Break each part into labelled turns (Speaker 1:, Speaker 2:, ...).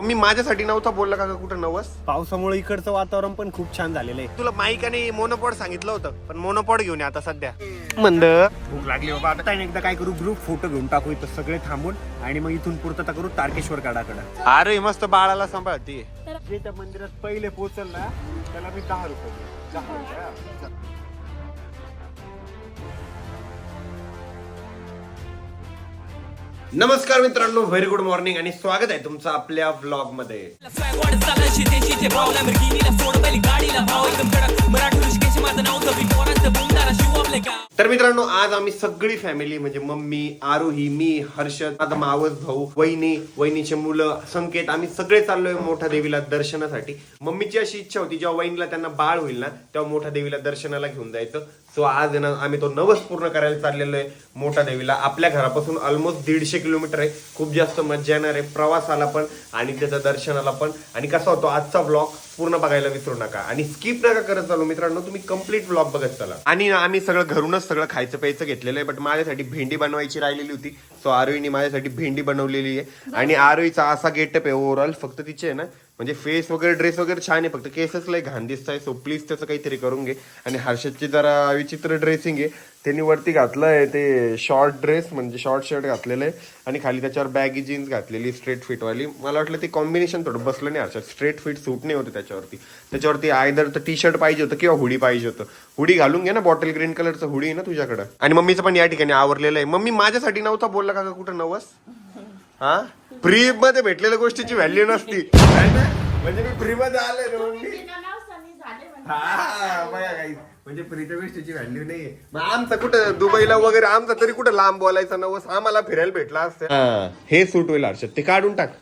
Speaker 1: मी माझ्यासाठी नव्हता बोलला का कुठं नवस?
Speaker 2: पावसामुळे इकडचं वातावरण पण खूप छान झालेलं आहे.
Speaker 1: तुला माईक आणि मोनोपॉड सांगितलं होतं पण मोनोपॉड घेऊन ये आता सध्या. मंद
Speaker 2: भूक लागली बाबा आता एकदा काय करू ग्रुप फोटो घेऊन टाकू इथं सगळे थांबून आणि मग इथून पुरतं करू तारकेश्वर काढाकडं
Speaker 1: अरे मस्त बाळाला सांभाळते
Speaker 2: जे त्या मंदिरात पहिले पोहोचल ना त्याला मी दहा रुपये देईन. दहा रुपये हा.
Speaker 1: नमस्कार मित्रांनो व्हेरी गुड मॉर्निंग आणि स्वागत आहे तुमचं आपल्या
Speaker 3: व्लॉगमध्ये तर
Speaker 1: तर मित्रांनो आज आम्ही सगळी फॅमिली म्हणजे मम्मी आरोही मी हर्षद माझा मावस भाऊ वहिनी वहिनीचे मुलं संकेत आम्ही सगळे चाललोय मोठ्या देवीला दर्शनासाठी. मम्मीची अशी इच्छा होती जेव्हा वहिनीला त्यांना बाळ होईल ना तेव्हा मोठ्या देवीला दर्शनाला घेऊन जायचं. सो आज आहे ना आम्ही तो नवस पूर्ण करायला चाललेलो आहे मोठ्या देवीला. आपल्या घरापासून ऑलमोस्ट दीडशे किलोमीटर आहे. खूप जास्त मज्जा येणार आहे. प्रवासाला पण आणि त्याच्या दर्शनाला पण. आणि कसा होतो आजचा ब्लॉग पूर्ण बघायला विसरू नका. आणि स्किप नका करत चालू. मित्रांनो तुम्ही कंप्लीट ब्लॉग बघत चला. आणि आम्ही सगळं घरूनच सगळं खायचं प्यायचं घेतलेलं आहे बट माझ्यासाठी भेंडी बनवायची राहिलेली होती. सो आरोईने माझ्यासाठी भेंडी बनवलेली आहे. आणि आरोईचा असा गेटअप आहे ओव्हरऑल फक्त तिचे आहे ना म्हणजे फेस वगैरे ड्रेस वगैरे छान आहे. फक्त केसच लय घाण दिसत आहे सो प्लीज त्याचं काहीतरी करून घे. आणि हर्षदची जरा विचित्र ड्रेसिंग आहे. त्यांनी वरती घातलं आहे ते शॉर्ट ड्रेस म्हणजे शॉर्ट शर्ट घातलेलं आहे. आणि खाली त्याच्यावर बॅगी जीन्स घातलेली स्ट्रेट फिटवाली मला वाटलं ते कॉम्बिनेशन थोडं बसलं नाही हर्षद. स्ट्रेट फिट सूट नाही होतं त्याच्यावरती. त्याच्यावरती आयदर तर टी शर्ट पाहिजे होतं किंवा हुडी पाहिजे होतं. हुडी घालून घे ना बॉटल ग्रीन कलरचं हुडी आहे ना तुझ्याकडं. आणि मम्मीचं पण या ठिकाणी आवरलेलं आहे. मम्मी माझ्यासाठी नव्हता बोलला का कुठं नवस? हा? फ्री मध्ये भेटलेल्या गोष्टीची व्हॅल्यू नसती. है ना? म्हणजे मी फ्री मध्ये ना हा बघा काही. म्हणजे फ्रीच्या गोष्टीची व्हॅल्यू नाहीये. मग आमचं कुठं दुबईला वगैरे आमचा तरी कुठं लांब बोलायचा नवस आम्हाला फिरायला भेटला असतं. हे सूट होईल हर्षद. ते काढून टाक.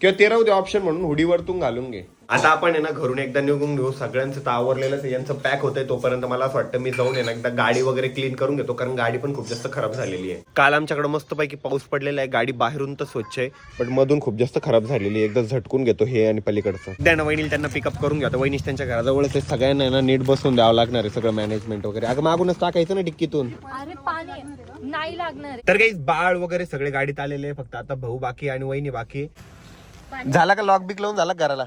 Speaker 1: किंवा ते राहू दे ऑप्शन म्हणून हुडीवरतून घालून घे. आता आपण आहे ना घरून एकदा निघून घेऊ. सगळ्यांचं तर आवरलेलंच यांचं पॅक होतंय तोपर्यंत मला असं वाटतं मी जाऊन आहे ना एकदा गाडी वगैरे क्लीन करून घेतो. कारण गाडी पण खूप जास्त खराब झालेली आहे. काल आमच्याकडे मस्तपैकी पाऊस पडलेला आहे. गाडी बाहेरून तर स्वच्छ आहे पण मधून खूप जास्त खराब झालेली आहे. एकदा झटकून घेतो हे आणि पलीकडचं. द्या ना वहिनी त्यांना पिकअप करून घ्या वहिनीच त्यांच्या घराजवळच आहे. सगळ्यांना आहे ना नीट बसून द्यावं लागणार आहे सगळं मॅनेजमेंट वगैरे. अगं मागूनच टाकायचं ना डिक्कीतून.
Speaker 4: अरे पाणी नाही लागणार
Speaker 1: तर काही बाळ वगैरे सगळे गाडीत आलेले आहे. फक्त आता भाऊ बाकी आणि वहिनी बाकी. झाला का लॉक बिक लावून? झाला का घराला?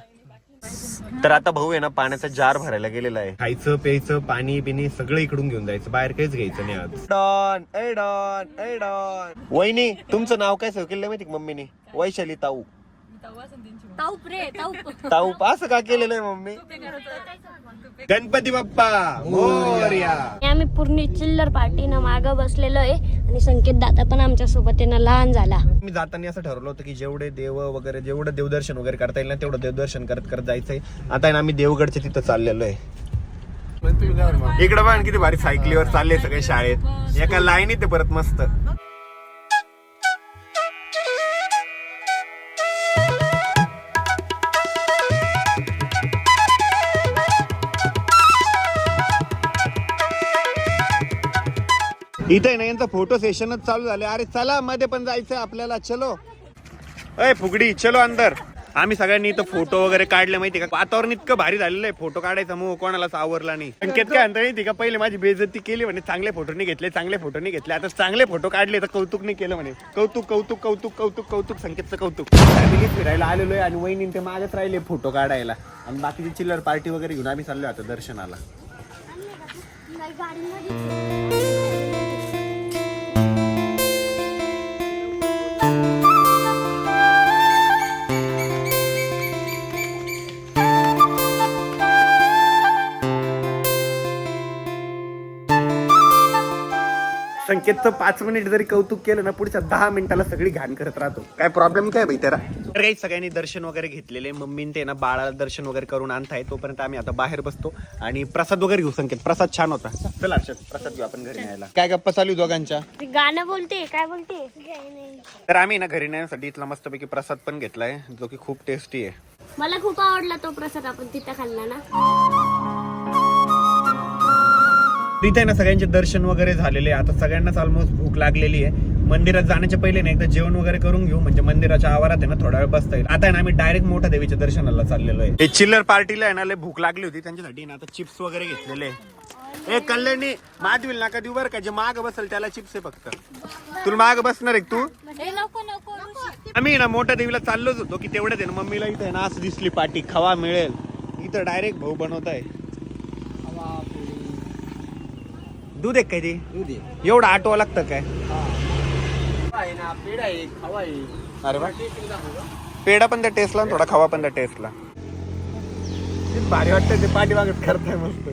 Speaker 1: तर आता भाऊ आहे ना पाण्याचा जार भरायला गेलेला आहे. खायचं प्यायचं पाणी बिनी सगळं इकडून घेऊन जायचं. बाहेर काहीच घ्यायचं नाही आज. Don a don a don. वहिनी तुमचं नाव काय केलं माहिती का मम्मीने? वैशाली ताऊ.
Speaker 4: ताऊप रे ताऊप.
Speaker 1: ताऊ असं का केलेलं आहे मम्मी? गणपती बाप्पा मोरया.
Speaker 5: आम्ही पूर्ण चिल्लर पार्टीनं मागं बसलेलो आहे आणि संकेत दादा पण आमच्यासोबत ना लहान झाला.
Speaker 1: मी जाताना असं ठरवलं होतं की जेवढे देव वगैरे जेवढं देवदर्शन वगैरे करता येईल ना तेवढं देवदर्शन करत करत जायचंय. आता आहे ना आम्ही देवगडच्या तिथं चाललेलो आहे. इकडं पण किती भारी सायकलीवर चालले सगळे शाळेत. एका लाईनीत परत मस्त. इथे आहे ना यांचं फोटो सेशनच चालू झाले अरे चला मध्ये पण जायचंय आपल्याला. चलो. अय फुगडी चलो अंदर. आम्ही सगळ्यांनी इथं फोटो वगैरे काढले माहिती का? वातावरण इतकं भारी झालेलं आहे. फोटो काढायचा मग कोणालाच आवरला नाही. संकेत काय माहिती का? पहिले माझी बेजती केली म्हणे चांगले फोटो नाही घेतले चांगले फोटो नाही घेतले. आता चांगले फोटो काढले तर कौतुक नाही केलं म्हणे. कौतुक कौतुक कौतुक कौतुक कौतुक संकेतचं कौतुक. फॅमिली फिरायला आलेलो आहे आणि वहिनी ते मागच राहिले फोटो काढायला. आणि बाकीची चिल्लर पार्टी वगैरे घेऊन आम्ही चाललो आता दर्शनाला. संकेतचं पाच मिनिट जरी कौतुक केलं ना पुढच्या दहा मिनिटाला सगळी घाण करत राहतो. काय प्रॉब्लेम काय भाई त्याला तर काही सगळ्यांनी दर्शन वगैरे घेतलेले. मम्मीन ते ना बाळाला दर्शन वगैरे करून आणताय तोपर्यंत आम्ही आता बाहेर बसतो. आणि प्रसाद वगैरे घेऊ संकेत. प्रसाद छान होता. चला हर्षद प्रसाद घेऊ आपण घरी न्यायला. काय गप्पा चालू दोघांच्या?
Speaker 5: ती गाणं बोलते काय बोलते?
Speaker 1: तर आम्ही ना घरी नेण्यासाठी इथला मस्तपैकी प्रसाद पण घेतलाय जो की खूप टेस्टी आहे.
Speaker 5: मला खूप आवडला तो प्रसाद आपण तिथं खाल्ला ना.
Speaker 1: तिथे ना सगळ्यांचे दर्शन वगैरे झालेले आहे. आता सगळ्यांनाच ऑलमोस्ट भूक लागलेली आहे. मंदिरात जाण्याच्या पहिले ना एकदा जेवण वगैरे करून घेऊ. म्हणजे मंदिराच्या आवारात आहे ना थोडा वेळ बसता येईल. आता आहे ना आम्ही डायरेक्ट मोठ्या देवीच्या दर्शनाला चाललेलो आहे. चिल्लर पार्टीला आहे ना लय भूक लागली होती. त्यांच्यासाठी ना आता चिप्स वगैरे घेतलेले आहे. ए कल्याणी माधवील नका देऊ बरं का? जे माग बसल त्याला चिप्स आहे फक्त. तुला माग बसणार आहे तू?
Speaker 4: हे नको नको ऋषी.
Speaker 1: आम्ही ना मोठ्या देवीला चाललोच होतो की तेवढ्यात आहे ना मम्मीला इथे आहे ना असं दिसली पाटी खवा मिळेल. इथं डायरेक्ट भाऊ बनवत आहे दूध आहे काय ते? एवढं आटवा लागतं काय? अरे वा. पेढा पण त्या टेस्टला आणि थोडा खवा पण त्या टेस्टला भारी वाटतं ते पाठी मागत करताय मस्त.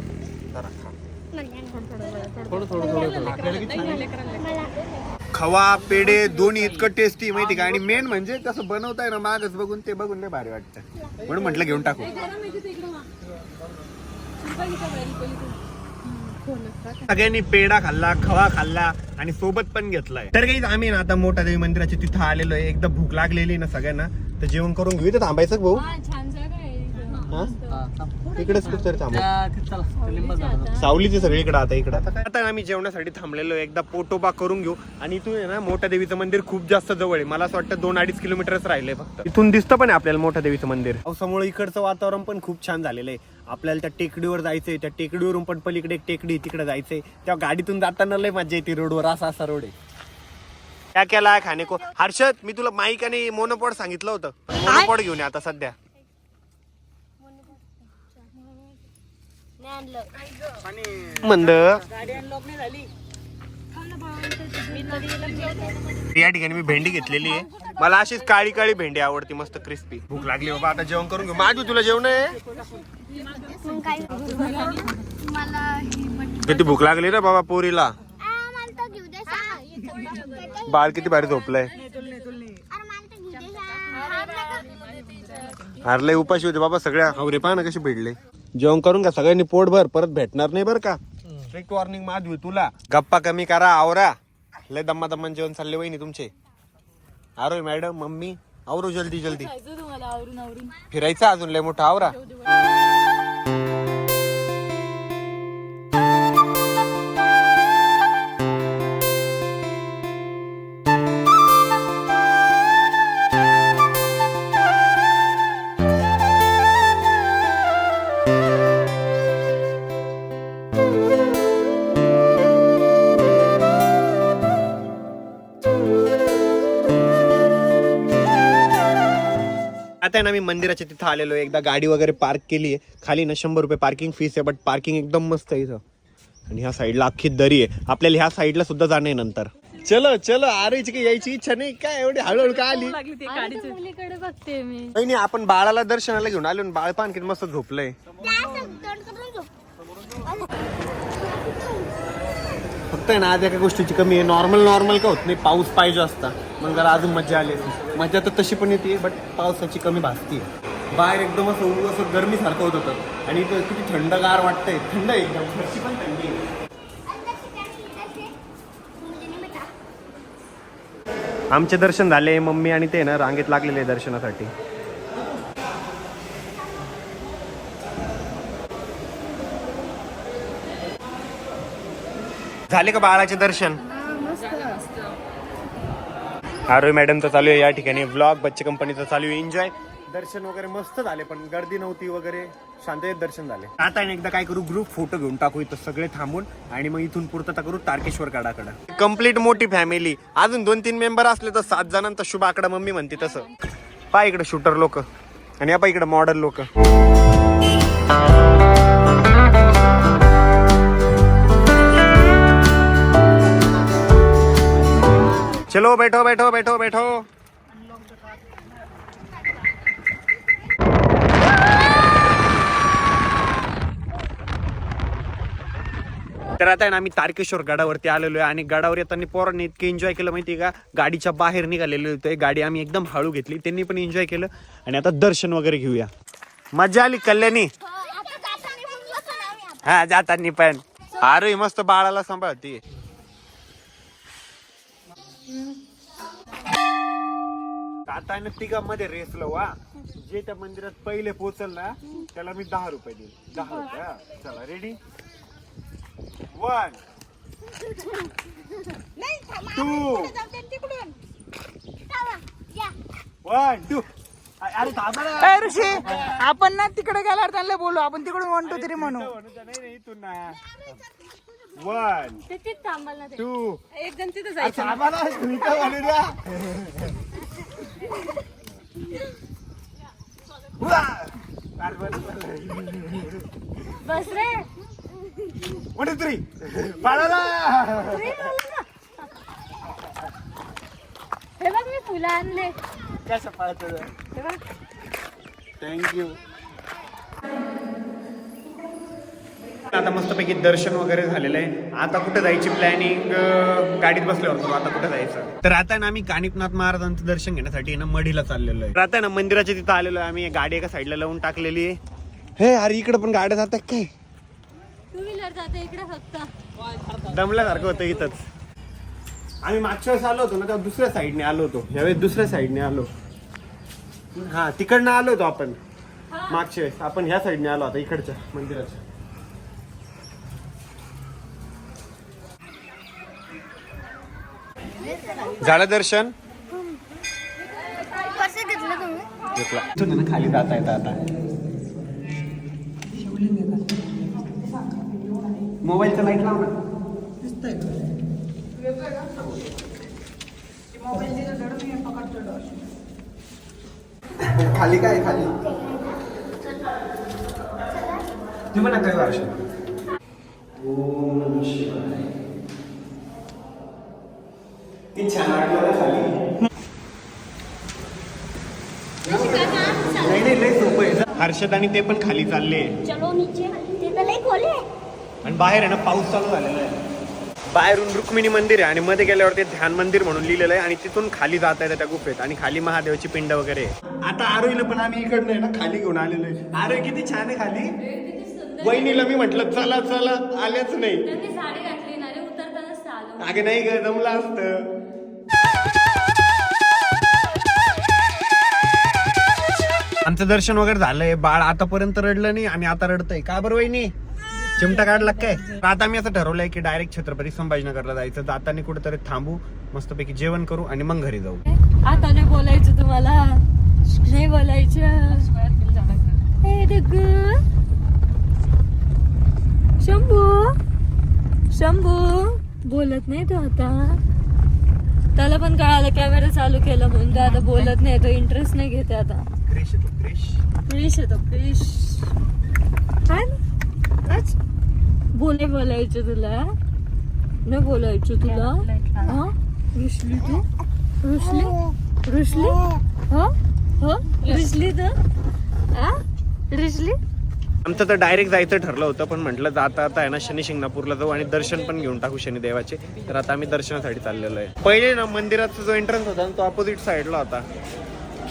Speaker 1: खवा पेढे दोन्ही इतकं टेस्टी माहिती का? आणि मेन म्हणजे तसं बनवताय ना मागच बघून ते बघून लय भारी वाटतं म्हणून म्हटलं घेऊन टाकू. सगळ्यांनी पेढा खाल्ला खवा खाल्ला आणि सोबत पण घेतलाय. तर काही आम्ही ना आता मोठा देवी मंदिराच्या तिथं आलेलो आहे. एकदा भूक लागलेली ना सगळ्यांना. तर जेवण करून घेऊ. इथं थांबायचं भाऊ?
Speaker 4: हा.
Speaker 1: हा? इकडेच कुठतरी थांबू. सावलीची सगळीकडे आता इकडे. आता आम्ही जेवणासाठी थांबलेलो आहे. एकदा पोटोबा करून घेऊ. आणि इथून आहे ना मोठ्या देवीचं मंदिर खूप जास्त जवळ आहे. मला असं वाटतं दोन अडीच किलोमीटरच राहिलंय फक्त. इथून दिसतं पण आहे आपल्याला मोठ्या देवीचं मंदिर. पावसामुळे इकडचं वातावरण पण खूप छान झालेलं आहे. आपल्याला त्या टेकडीवर जायचंय त्या टेकडीवरून पण पलीकडे एक टेकडी तिकडे जायचंय. त्या गाडीतून जाताना लय मजा येते रोडवर असा असा रोड आहे. क्या केला खाणे को हर्षद मी तुला माईक आणि मोनोपॉड सांगितलं होतं. मोनोपॉड घेऊन ये आता सध्या. मंद या ठिकाणी मी भेंडी घेतलेली आहे. मला अशीच काळी काळी भेंडी आवडती मस्त क्रिस्पी भूक लागली बाबा आता जेवण करून घेऊ. माझू तुला जेवण आहे? किती भूक लागली रे बाबा पोरीला? बाळ किती भारी झोपलंय. हारले उपाशी होते बाबा सगळ्या. हवरे पहा ना कशी भिडले. जेवण करून का सगळ्यांनी पोट भर परत भेटणार नाही बरं का? स्ट्रिक्ट वॉर्निंग माझी तुला. गप्पा कमी करा आवरा. लय दम्मा दम्मा जेवण चालले वहिनी तुमचे. आरो मॅडम मम्मी. आवरो जल्दी जल्दी. फिरायचं अजून लय मोठा आवरा. आहे ना मी मंदिराच्या तिथं आलेलो आहे. एकदा गाडी वगैरे पार्क केली आहे. खाली ना शंभर रुपये पार्किंग फीस आहे बट पार्किंग एकदम मस्त आहे इथं. आणि ह्या साईडला अख्खी दरी आहे. आपल्याला ह्या साईडला सुद्धा जाणं आहे नंतर. चलो चलो आरायची की यायची इच्छा नाही. काय एवढी हळूहळू का आली?
Speaker 4: अरे तर मुलीकडे बघते मी.
Speaker 1: नाही नाही, आपण बाळाला दर्शनाला घेऊन आलो आणि बाळ पान किती मस्त झोपलंय. आहे ना आज एका गोष्टीची कमी आहे. नॉर्मल नॉर्मल का होत नाही? पाऊस पाहिजे असता. मग जरा अजून मजा आली. मजा तर तशी पण येते बट पावसाची कमी भासते बाहेर एकदम असं ऊन असं गरमीसारखं होत होतं. आणि इथं किती थंडगार वाटतंय. थंड आहे एकदम. फरशी पण थंडी आहे. आमचे दर्शन झाले मम्मी आणि ते ना रांगेत लागलेले आहे दर्शनासाठी. झाले का बाळाचे दर्शन? आरोय तर चालू आहे या ठिकाणी. ब्लॉग बच्चे कंपनीचं चालू आहे. एन्जॉय दर्शन वगैरे मस्त झाले पण गर्दी नव्हती वगैरे. शांततेत दर्शन झाले. आता एकदा काय करू ग्रुप फोटो घेऊन टाकू इथं सगळे थांबून आणि मग इथून पूर्तता करू तारकेश्वर काडाकडं कंप्लीट मोठी फॅमिली अजून दोन तीन मेंबर असले तर सात जणांचा शुभ आकडा मम्मी म्हणते तसं. पा इकडे शूटर लोक. आणि या पा इकडे मॉडल लोक. चलो बैठो बैठो बैठो बैठो। तर आता आहे ना आम्ही तारकेश्वर गडावरती आलेलो आहे आणि गडावर येताना पोरांनी इतके एन्जॉय केलं माहिती आहे का? गाडीच्या बाहेर निघालेलो होते. गाडी आम्ही एकदम हळू घेतली. त्यांनी पण एन्जॉय केलं. आणि आता दर्शन वगैरे घेऊया. मजा आली कल्याणी? हा जातानी पण. अरे मस्त बाळाला सांभाळते. आता तिघांमध्ये रेस वा. जे त्या मंदिरात पहिले पोचल ना त्याला मी दहा रुपये देईल दहा रुपये हा. चला ready one two one two
Speaker 6: ए, ऋषी आपण ना तिकडे गेल्यावर त्यांना बोलू आपण तिकडून वन टू थ्री म्हणू.
Speaker 1: वन
Speaker 4: तिथेच थांबाल ना ते?
Speaker 1: टू
Speaker 4: एक जण तिथं जायचं. बस रे.
Speaker 1: टू थ्री पाळाला
Speaker 4: हे बघ मी फुलं आणले.
Speaker 1: कसं पाळतो थँक्यू आता मस्तपैकी दर्शन वगैरे झालेलं आहे. आता कुठे जायची प्लॅनिंग गाडीत बसल्यावर करू आता कुठे जायचं. तर आता ना आम्ही कानिपनाथ महाराजांचं दर्शन घेण्यासाठी ना मढीला चाललेलो आहे. आता ना मंदिराच्या तिथं आलेलो आहे आम्ही. गाडी एका साईडला लावून टाकलेली आहे. हे अरे इकडे पण गाड्या जातात काय
Speaker 4: टू व्हीलर जाते इकडे फक्त.
Speaker 1: दमल्यासारखं होतं इथंच. आम्ही मागच्या वेळेस आलो होतो ना तेव्हा दुसऱ्या साईडने आलो होतो. यावेळेस दुसऱ्या साईडने आलो. हा तिकडनं आलो होतो आपण. मागच्या वेळेस. आपण ह्या साईडने आलो आता इकडच्या मंदिराच्या. झालं दर्शन?
Speaker 5: घेतलं
Speaker 1: इथून खाली जाता येतं आता. मोबाईलचा लाइट लाव ना. खाली काय खाली? तुम्ही ना काही वर्ष ओम शिवाय. ती छान वाटलं ना खाली. नाही नाही लय सोपं आहे. हर्षद आणि ते पण खाली चालले.
Speaker 5: चलो नीचे ते तर लई खोले
Speaker 1: आणि बाहेर आहे ना पाऊस चालू झालेला आहे. बाहेरून रुक्मिणी मंदिर आहे आणि मध्ये गेल्यावर ते ध्यान मंदिर म्हणून लिहिलेलं आहे आणि तिथून खाली जाता येतं त्या गुफेत आणि खाली महादेवाची पिंड वगैरे आहे. आता आरोईला पण आम्ही इकडनं आहे ना खाली घेऊन आलेलो आहे. आरोई किती छान आहे खाली. वहिनीला मी म्हटलं चला चला आल्याच नाही. अगे नाही ग जमलं असतं. आमचं दर्शन वगैरे झालंय. बाळ आतापर्यंत रडलं नाही आणि आता रडतंय. का बरं वहिनी? चिमटा काढला काय? आता मी असं ठरवलंय की डायरेक्ट छत्रपती संभाजीनगरला जायचं. जाताना कुठेतरी थांबू मस्तपैकी जेवण करू आणि मग घरी जाऊ.
Speaker 4: आता नाही बोलायचं तुम्हाला. नाही बोलायचं. शंभू. शंभू. बोलत नाही तो आता. त्याला पण कळालं कॅमेरा चालू केला म्हणून. आता बोलत नाही तो इंटरेस्ट नाही घेते आता.
Speaker 1: येतो क्रिश
Speaker 4: क्रिश येतो क्रिश काय आज बोले बोलायचं तुला. नाही बोलायचं तुला. हा? रुसली तू? रुसली? रुसली? हो? हो? रुसली तू हा रुसली?
Speaker 1: आमचं तर डायरेक्ट जायचं ठरलं होतं पण म्हटलं जाता आता आहे ना शनी शिंगणापूरला जाऊ आणि दर्शन पण घेऊन टाकू शनिदेवाचे. तर आता आम्ही दर्शनासाठी चाललेलो आहे. पहिले ना मंदिराचा जो एंट्रन्स होता ना तो अपोजिट साईडला होता.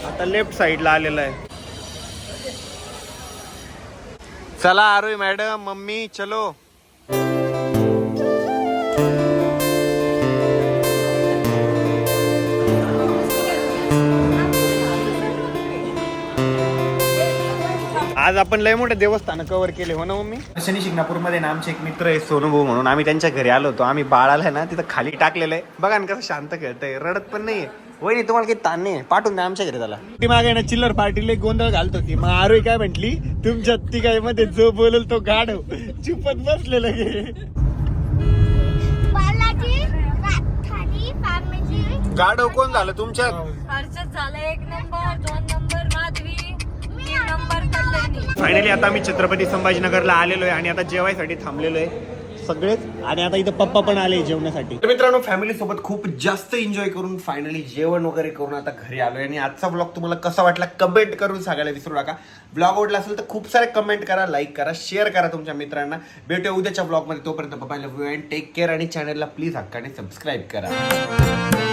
Speaker 1: आता लेफ्ट साईडला आलेला आहे. चला आरोय मॅडम मम्मी चलो. आज आपण लय मोठे देवस्थान कव्हर केले हो ना मम्मी? शनी शिंगणापूरमध्ये ना आमचे एक मित्र आहे सोनूभाऊ म्हणून. आम्ही त्यांच्या घरी आलो होतो. आम्ही बाळाला आहे ना तिथं खाली टाकलेलं आहे. बघा ना कसं शांत खेळतंय. रडत पण नाहीये. वहिनी तुम्हाला काही ताण नाही पाठवून द्या आमच्या घरी त्याला. ती मागे ना चिल्लर पार्टीला एक गोंधळ घालत होती. मग आरोही काय म्हंटली तुमच्या तिघाई मध्ये जो बोलल तो गाढव. चुपत बसलेलं गे.
Speaker 5: बालाजी राठाडी फार्मसी
Speaker 1: गाढव कोण झालं तुमच्या
Speaker 4: हर्षद झालं एक नंबर दोन नंबर माधवी तीन नंबर कल्याणी.
Speaker 1: फायनली आता आम्ही छत्रपती संभाजीनगरला आलेलो आहे आणि आता जेवायसाठी थांबलेलो आहे सगळेच. आणि आता इथं पप्पा पण आले जेवण्यासाठी. तर मित्रांनो फॅमिली सोबत खूप जास्त एन्जॉय करून फायनली जेवण वगैरे करून आता घरी आलोय. आणि आजचा ब्लॉग तुम्हाला कसा वाटला कमेंट करून सांगायला विसरू नका. ब्लॉग आवडला असेल तर खूप सारे कमेंट करा लाईक करा शेअर करा तुमच्या मित्रांना. भेटूया उद्याच्या ब्लॉगमध्ये तोपर्यंत पप्पा love you and take care आणि चॅनलला प्लीज हक्काने सबस्क्राईब करा.